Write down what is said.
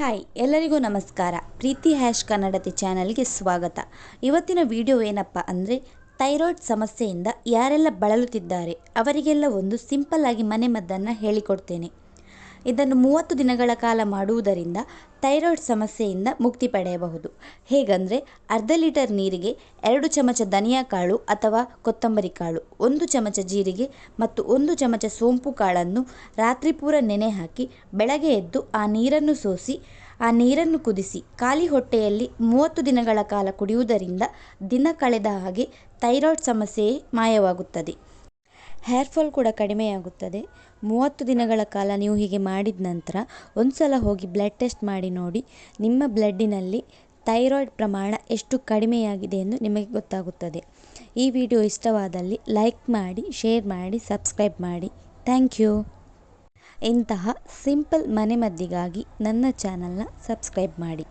Hi, ಎಲ್ಲರಿಗೂ ನಮಸ್ಕಾರ. ಪ್ರೀತಿ hash ಕನ್ನಡತಿ ಚಾನಲ್ಗೆ ಸ್ವಾಗತ. ಇವತ್ತಿನ ವಿಡಿಯೋ ಏನಪ್ಪ ಅಂದರೆ, ಥೈರಾಯ್ಡ್ ಸಮಸ್ಯೆಯಿಂದ ಯಾರೆಲ್ಲ ಬಳಲುತ್ತಿದ್ದಾರೆ, ಅವರಿಗೆಲ್ಲ ಒಂದು ಸಿಂಪಲ್ ಆಗಿ ಮನೆಮದ್ದನ್ನು ಹೇಳಿಕೊಡ್ತೇನೆ. ಇದನ್ನು ಮೂವತ್ತು ದಿನಗಳ ಕಾಲ ಮಾಡುವುದರಿಂದ ಥೈರಾಯ್ಡ್ ಸಮಸ್ಯೆಯಿಂದ ಮುಕ್ತಿ ಪಡೆಯಬಹುದು. ಹೇಗಂದರೆ ಅರ್ಧ ಲೀಟರ್ ನೀರಿಗೆ ಎರಡು ಚಮಚ ಧನಿಯಾ ಕಾಳು ಅಥವಾ ಕೊತ್ತಂಬರಿ ಕಾಳು, ಒಂದು ಚಮಚ ಜೀರಿಗೆ ಮತ್ತು ಒಂದು ಚಮಚ ಸೋಂಪು ಕಾಳನ್ನು ರಾತ್ರಿ ಪೂರ ನೆನೆ ಹಾಕಿ ಬೆಳಗ್ಗೆ ಎದ್ದು ಆ ನೀರನ್ನು ಸೋಸಿ, ಆ ನೀರನ್ನು ಕುದಿಸಿ ಖಾಲಿ ಹೊಟ್ಟೆಯಲ್ಲಿ ಮೂವತ್ತು ದಿನಗಳ ಕಾಲ ಕುಡಿಯುವುದರಿಂದ ದಿನ ಕಳೆದ ಹಾಗೆ ಥೈರಾಯ್ಡ್ ಸಮಸ್ಯೆಯೇ ಮಾಯವಾಗುತ್ತದೆ. ಹೇರ್ ಫಾಲ್ ಕೂಡ ಕಡಿಮೆಯಾಗುತ್ತದೆ. ಮೂವತ್ತು ದಿನಗಳ ಕಾಲ ನೀವು ಹೀಗೆ ಮಾಡಿದ ನಂತರ ಒಂದು ಸಲ ಹೋಗಿ ಬ್ಲಡ್ ಟೆಸ್ಟ್ ಮಾಡಿ ನೋಡಿ, ನಿಮ್ಮ ಬ್ಲಡ್ಡಿನಲ್ಲಿ ಥೈರಾಯ್ಡ್ ಪ್ರಮಾಣ ಎಷ್ಟು ಕಡಿಮೆಯಾಗಿದೆ ಎಂದು ನಿಮಗೆ ಗೊತ್ತಾಗುತ್ತದೆ. ಈ ವಿಡಿಯೋ ಇಷ್ಟವಾದಲ್ಲಿ ಲೈಕ್ ಮಾಡಿ, ಶೇರ್ ಮಾಡಿ, ಸಬ್ಸ್ಕ್ರೈಬ್ ಮಾಡಿ. Thank you. ಇಂತಹ ಸಿಂಪಲ್ ಮನೆಮದ್ದಿಗಾಗಿ ನನ್ನ ಚಾನಲ್ನ ಸಬ್ಸ್ಕ್ರೈಬ್ ಮಾಡಿ.